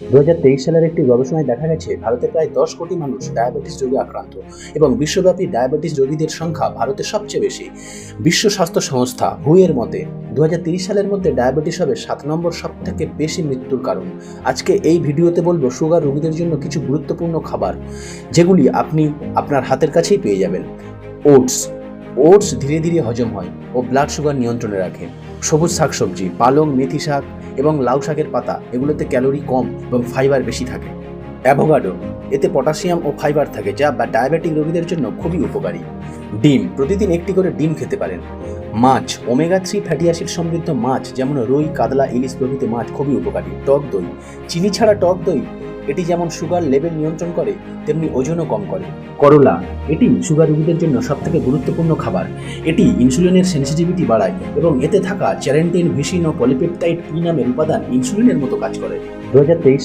দু হাজার তেইশ সালের একটি গবেষণায় দেখা গেছে, ভারতে প্রায় দশ কোটি মানুষ ডায়াবেটিস রোগে আক্রান্ত এবং বিশ্বব্যাপী ডায়াবেটিস রোগীদের সংখ্যা ভারতে সবচেয়ে বেশি। বিশ্ব স্বাস্থ্য সংস্থা হুয়ের মতে দু সালের মধ্যে ডায়াবেটিস হবে সাত নম্বর সব থেকে বেশি মৃত্যুর কারণ। আজকে এই ভিডিওতে বলব, সুগার রোগীদের জন্য কিছু গুরুত্বপূর্ণ খাবার, যেগুলি আপনি আপনার হাতের কাছেই পেয়ে যাবেন। ওটস ওটস ধীরে ধীরে হজম হয় ও ব্লাড সুগার নিয়ন্ত্রণে রাখে। সবুজ শাকসবজি, পালং, মেথি শাক এবং লাউ শাকের পাতা, এগুলোতে ক্যালোরি কম এবং ফাইবার বেশি থাকে। অ্যাভোগাডো, এতে পটাশিয়াম ও ফাইবার থাকে যা বা ডায়াবেটিক রোগীদের জন্য খুবই উপকারী। ডিম, প্রতিদিন একটি করে ডিম খেতে পারেন। মাছ, ওমেগা থ্রি ফ্যাটি অ্যাসিড সমৃদ্ধ মাছ যেমন রুই, কাতলা, ইলিশ প্রভৃতি মাছ খুবই উপকারী। টক দই, চিনি ছাড়া টক দই এটি যেমন সুগার লেভেল নিয়ন্ত্রণ করে, তেমনি ওজনও কম করে। করলা, এটি সুগার রোগীদের জন্য সবথেকে গুরুত্বপূর্ণ খাবার। এটি ইনসুলিনের সেন্সিটিভিটি বাড়ায় এবং এতে থাকা চ্যারেন্টিন ভিসিন ও পলিপেপটাইড পি নামের উপাদান ইনসুলিনের মতো কাজ করে। দু হাজার তেইশ